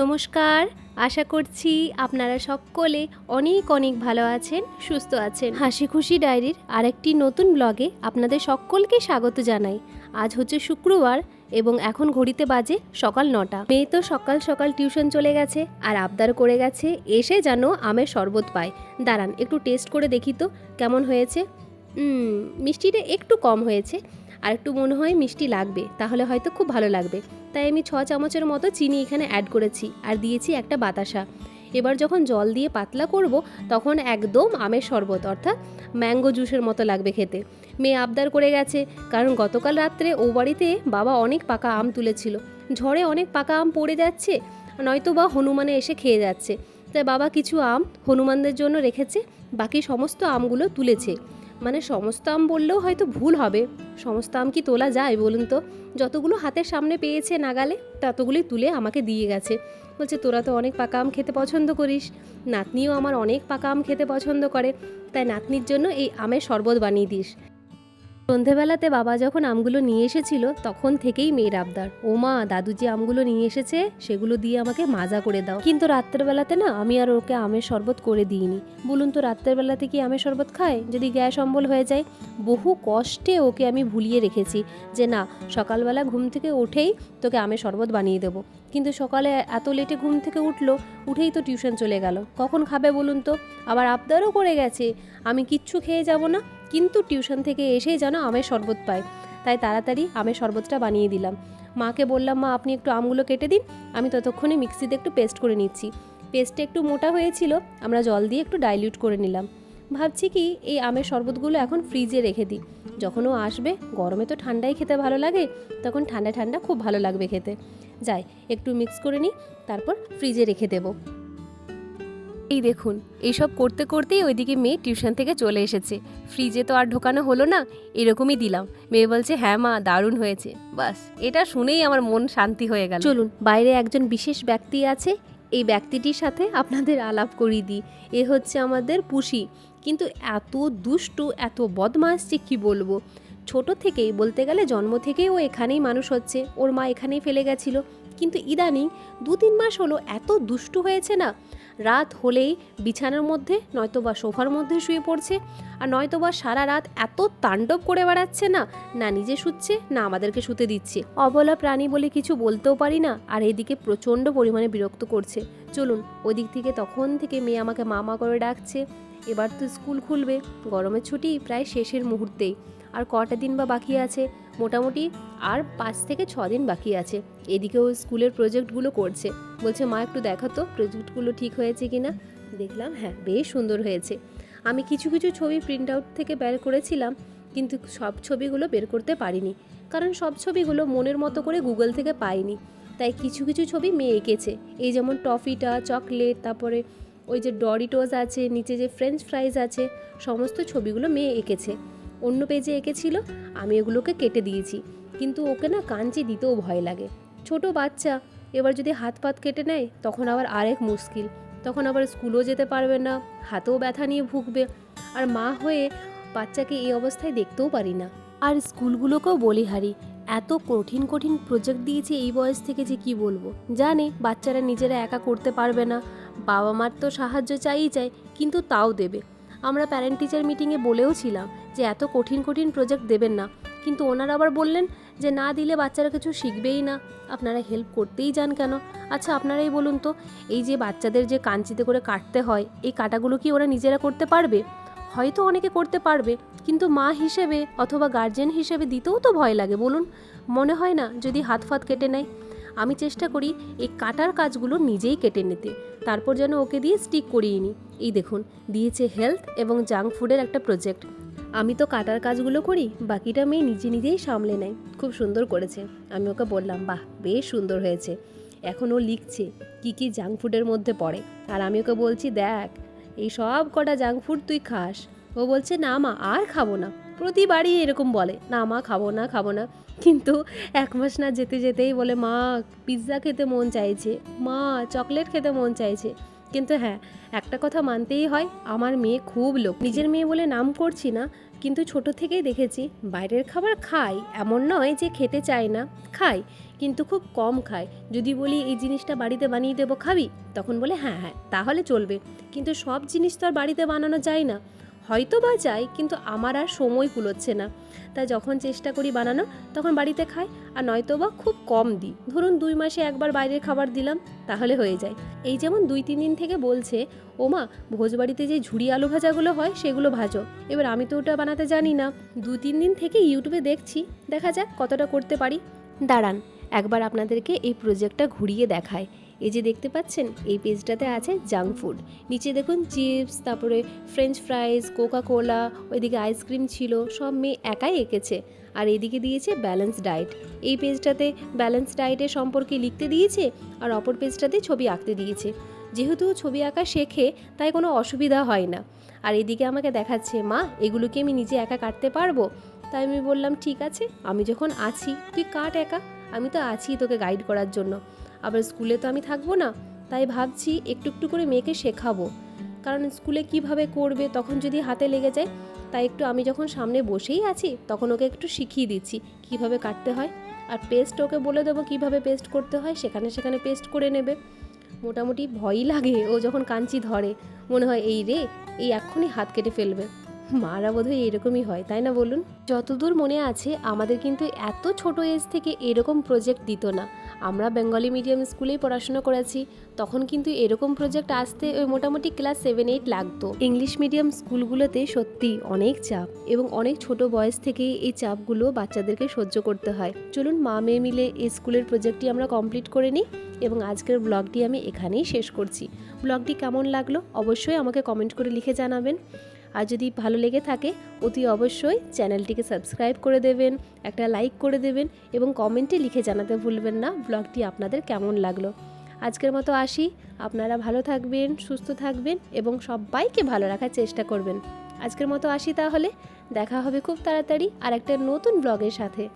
নমস্কার। আশা করছি আপনারা সকলে অনেক অনেক ভালো আছেন, সুস্থ আছেন। হাসি খুশি ডায়েরির আরেকটি নতুন ব্লগে আপনাদের সকলকে স্বাগত জানাই। আজ হচ্ছে শুক্রবার এবং এখন ঘড়িতে বাজে সকাল নটা। মেয়ে তো সকাল সকাল টিউশন চলে গেছে আর আবদার করে গেছে, এসে যেন আমের শরবত পায়। দাঁড়ান, একটু টেস্ট করে দেখি তো কেমন হয়েছে। মিষ্টিটা একটু কম হয়েছে। আর একটু মনে হয় মিষ্টি লাগবে, তাহলে হয়তো খুব ভালো লাগবে। তাই আমি ছ চামচের মতো চিনি এখানে অ্যাড করেছি আর দিয়েছি একটা বাতাসা। এবার যখন জল দিয়ে পাতলা করব, তখন একদম আমের শরবত, অর্থাৎ ম্যাঙ্গো জুসের মতো লাগবে খেতে। মেয়ে আবদার করে গেছে, কারণ গতকাল রাত্রে ও বাড়িতে বাবা অনেক পাকা আম তুলেছিল। ঝড়ে অনেক পাকা আম পড়ে যাচ্ছে, নয়তো বা হনুমানে এসে খেয়ে যাচ্ছে। তাই বাবা কিছু আম হনুমানদের জন্য রেখেছে, বাকি সমস্ত আমগুলো তুলেছে। মানে সমস্ত আম বললেও হয়তো ভুল হবে। সমস্ত আম কি তোলা যায় বলুন তো? যতগুলো হাতের সামনে পেয়েছে নাগালে ততগুলি তুলে আমাকে দিয়ে গেছে। বলছে, তোরা তো অনেক পাকা আম খেতে পছন্দ করিস। নাতনিও আমার অনেক পাকা আম খেতে পছন্দ করে। তাই নাতনির জন্য এই আমের শরবত বানিয়ে দিস। সন্ধেবেলাতে বাবা যখন আমগুলো নিয়ে এসেছিল, তখন থেকেই মেয়ের আবদার। ও মা, দাদু যে আমগুলো নিয়ে এসেছে, সেগুলো দিয়ে আমাকে মাজা করে দাও। কিন্তু রাত্রের বেলাতে না, আমি আর ওকে আমের শরবত করে দিইনি। বলুন তো, রাত্রের বেলাতে কি আমের শরবত খায়? যদি গ্যাস অম্বল হয়ে যায়? বহু কষ্টে ওকে আমি ভুলিয়ে রেখেছি যে, না, সকালবেলা ঘুম থেকে উঠেই তোকে আমের শরবত বানিয়ে দেবো। কিন্তু সকালে এত লেটে ঘুম থেকে উঠল, উঠেই তো টিউশন চলে গেল। কখন খাবে বলুন তো? আবার আবদারও করে গেছে। আমি কিচ্ছু খেয়ে যাব না? কিন্তু টিউশন থেকে এসেই যেন আমের শরবত পায়। তাই তাড়াতাড়ি আমের শরবতটা বানিয়ে দিলাম। মাকে বললাম, মা, আপনি একটু আমগুলো কেটে দিন, আমি ততক্ষণে মিক্সিতে একটু পেস্ট করে নিচ্ছি। পেস্টটা একটু মোটা হয়েছিল, আমরা জল দিয়ে একটু ডাইলিউট করে নিলাম। ভাবছি কি, এই আমের শরবতগুলো এখন ফ্রিজে রেখে দিই। যখন ও আসবে, গরমে তো ঠান্ডাই খেতে ভালো লাগে, তখন ঠান্ডা ঠান্ডা খুব ভালো লাগবে খেতে। যাই, একটু মিক্স করে নিই, তারপর ফ্রিজে রেখে দেবো। এই দেখুন এইসব করতে করতেই ওইদিকে মেয়ে টিউশন থেকে চলে এসেছে। ফ্রিজে তো আর ঢোকানো হলো না, এরকমই দিলাম। মেয়ে বলছে হ্যাঁ মা, দারুণ হয়েছে। বাস, এটা শুনেই আমার মন শান্তি হয়ে গেল। চলুন, বাইরে একজন বিশেষ ব্যক্তি আছে, এই ব্যক্তিটির সাথে আপনাদের আলাপ করিয়ে দিই। এ হচ্ছে আমাদের পুষি। কিন্তু এত দুষ্টু, এত বদমাস যে কী বলব? ছোট থেকেই, বলতে গেলে জন্ম থেকেই ও এখানেই মানুষ হচ্ছে। ওর মা এখানেই ফেলে গেছিল। কিন্তু ইদানিং দু তিন মাস হলো, এত দুষ্টু হয়েছে না রাত হলেই বিছানার মধ্যে নয়তো বা সোফার মধ্যে শুয়ে পড়ছে। আর নয়তো বা সারা রাত এত তাণ্ডব করে বেড়াচ্ছে না না নিজে শুচ্ছে, না আমাদেরকে শুতে দিচ্ছে। অবলা প্রাণী বলে কিছু বলতেও পারি না, আর এদিকে প্রচণ্ড পরিমাণে বিরক্ত করছে। চলুন, ওদিক থেকে তখন থেকে মেয়ে আমাকে মামা করে ডাকছে। এবার তো স্কুল খুলবে। গরমের ছুটি প্রায় শেষের মুহূর্তেই। আর কটা দিন বা বাকি আছে? মোটামুটি আর পাঁচ থেকে ছ দিন বাকি আছে। এদিকেও স্কুলের প্রজেক্টগুলো করছে। বলছে, মা, একটু দেখো তো, প্রজেক্টগুলো ঠিক হয়েছে কি না দেখলাম হ্যাঁ বেশ সুন্দর হয়েছে। আমি কিছু কিছু ছবি প্রিন্ট আউট থেকে বের করেছিলাম, কিন্তু সব ছবিগুলো বের করতে পারিনি। কারণ সব ছবিগুলো মনের মতো করে গুগল থেকে পাইনি। তাই কিছু কিছু ছবি মেয়ে এঁকেছে। এই যেমন টফিটা, চকলেট, তারপরে ওই যে ডরিটোজ আছে, নিচে যে ফ্রেঞ্চ ফ্রাইজ আছে, সমস্ত ছবিগুলো মেয়ে এঁকেছে। অন্য পেজে এঁকেছিল, আমি এগুলোকে কেটে দিয়েছি। কিন্তু ওকে না কাঞ্চি দিতেও ভয় লাগে। ছোট বাচ্চা, এবার যদি হাত পাত কেটে নেয়, তখন আবার আরেক মুশকিল। তখন আবার স্কুলও যেতে পারবে না, হাতেও ব্যথা নিয়ে ভুগবে। আর মা হয়ে বাচ্চাকে এই অবস্থায় দেখতেও পারি না। আর স্কুলগুলোকেও বলি হারি, এত কঠিন কঠিন প্রজেক্ট দিয়েছে এই বয়স থেকে যে কি বলব? জানে, বাচ্চারা নিজেরা একা করতে পারবে না। বাবা মার তো সাহায্য চাইই চায় কিন্তু তাও দেবে। আমরা প্যারেন্ট টিচার মিটিংয়ে বলেও ছিলাম যে এত কঠিন কঠিন প্রজেক্ট দেবেন না। কিন্তু ওনারা আবার বললেন যে না দিলে বাচ্চারা কিছু শিখবেই না। আপনারা হেল্প করতেই যান কেন? আচ্ছা আপনারাই বলুন তো, এই যে বাচ্চাদের যে কাঞ্চিতে করে কাটতে হয়, এই কাটাগুলো কি ওরা নিজেরা করতে পারবে? হয়তো অনেকে করতে পারবে, কিন্তু মা হিসেবে অথবা গার্জেন হিসেবে দিতেও তো ভয় লাগে, বলুন। মনে হয় না যদি হাত ফাত কেটে নেয়। আমি চেষ্টা করি এই কাটার কাজগুলো নিজেই কেটে নিতে। তারপর যেন ওকে দিয়ে স্টিক করিয়ে নিই। এই দেখুন, দিয়েছে হেলথ এবং জাঙ্ক ফুডের একটা প্রজেক্ট আমি তো কাটার কাজগুলো করি, বাকিটা মেয়ে নিজে নিজেই সামলে নেয়। খুব সুন্দর করেছে। আমি ওকে বললাম, বাহ, বেশ সুন্দর হয়েছে। এখন ও লিখছে কি কি জাঙ্ক ফুডের মধ্যে পড়ে। আর আমি ওকে বলছি, দেখ, এই সব কটা জাঙ্ক ফুড তুই খাস। ও বলছে, না মা, আর খাব না। প্রতিবারই এরকম বলে, না মা, খাব না খাব না। কিন্তু এক মাস না যেতে যেতেই বলে, মা পিৎজা খেতে মন চাইছে, মা চকলেট খেতে মন চাইছে। কিন্তু হ্যাঁ একটা কথা মানতেই হয়, আমার মেয়ে খুব লোক। নিজের মেয়ে বলে নাম করছি না, কিন্তু ছোট থেকেই দেখেছি, বাইরের খাবার খাই, এমন নয় যে খেতে চায় না, খাই, কিন্তু খুব কম খায় যদি বলি, এই জিনিসটা বাড়িতে বানিয়ে দেবো, খাবি? তখন বলে হ্যাঁ হ্যাঁ তাহলে চলবে। কিন্তু সব জিনিস তো আর বাড়িতে বানানো যায় না। হয়তো বা যায়, কিন্তু আমার আর সময় কুলোচ্ছে না। তাই যখন চেষ্টা করি বানানো, তখন বাড়িতে খাই, আর নয়তো বা খুব কম দিই। ধরুন দুই মাসে একবার বাইরের খাবার দিলাম, তাহলে হয়ে যায়। এই যেমন দুই তিন দিন থেকে বলছে, ওমা, ভোজবাড়িতে যে ঝুড়ি আলু ভাজাগুলো হয়, সেগুলো ভাজো। এবার আমি তো ওটা বানাতে জানি না। দু তিন দিন থেকে ইউটিউবে দেখছি, দেখা যাক কতটা করতে পারি। দাঁড়ান, একবার আপনাদেরকে এই প্রজেক্টটা ঘুরিয়ে দেখায়। এই যে দেখতে পাচ্ছেন, এই পেজটাতে আছে জাঙ্ক ফুড নিচে দেখুন চিপস তারপরে ফ্রেঞ্চ ফ্রাইজ কোকা কোলা ওইদিকে আইসক্রিম ছিল, সব মেয়ে একাই এঁকেছে। আর এদিকে দিয়েছে ব্যালেন্স ডায়েট এই পেজটাতে ব্যালেন্স ডায়েটের সম্পর্কে লিখতে দিয়েছে আর অপর পেজটাতে ছবি আঁকতে দিয়েছে। যেহেতু ছবি আঁকা শেখে, তাই কোনো অসুবিধা হয় না। আর এদিকে আমাকে দেখাচ্ছে, মা, এগুলোকে আমি নিজে একা কাটতে পারব? তাই আমি বললাম, ঠিক আছে, আমি যখন আছি, তুই কাট একা। আমি তো আছি তোকে গাইড করার জন্য। আবার স্কুলে তো আমি থাকব না, তাই ভাবছি একটু একটু করে মেয়েকে শেখাবো। কারণ স্কুলে কীভাবে করবে, তখন যদি হাতে লেগে যায়, তাই একটু আমি যখন সামনে বসেই আছি, তখন ওকে একটু শিখিয়ে দিচ্ছি কীভাবে কাটতে হয়। আর পেস্ট ওকে বলে দেবো কীভাবে পেস্ট করতে হয়, সেখানে সেখানে পেস্ট করে নেবে। মোটামুটি ভয়ই লাগে ও যখন কাঞ্চি ধরে, মনে হয়, এই রে, এই এক্ষুনি হাত কেটে ফেলবে। মারা বোধহয় এরকমই হয়, তাই না বলুন? যতদূর মনে আছে, আমাদের কিন্তু এত ছোট এজ থেকে এরকম প্রজেক্ট দিত না। আমরা বেঙ্গলি মিডিয়াম স্কুলেই পড়াশোনা করেছি, তখন কিন্তু এরকম প্রজেক্ট আসতে ওই মোটামুটি ক্লাস সেভেন এইট লাগতো। ইংলিশ মিডিয়াম স্কুলগুলোতে সত্যি অনেক চাপ এবং অনেক ছোট বয়স থেকেই এই চাপগুলো বাচ্চাদেরকে সহ্য করতে হয়। চলুন মা মেয়ে মিলে এই স্কুলের প্রজেক্টটি আমরা কমপ্লিট করে নিই এবং আজকের ব্লগটি আমি এখানেই শেষ করছি। ব্লগটি কেমন লাগল? অবশ্যই আমাকে কমেন্ট করে লিখে জানাবেন। আর যদি ভালো লেগে থাকে, অতি অবশ্যই চ্যানেলটিকে সাবস্ক্রাইব করে দেবেন, একটা লাইক করে দেবেন এবং কমেন্টে লিখে জানাতে ভুলবেন না ব্লগটি আপনাদের কেমন লাগল। আজকের মতো আসি। আপনারা ভালো থাকবেন, সুস্থ থাকবেন এবং সবাইকে ভালো রাখার চেষ্টা করবেন। আজকের মতো আসি তাহলে। দেখা হবে খুব তাড়াতাড়ি আর একটা নতুন ব্লগের সাথে।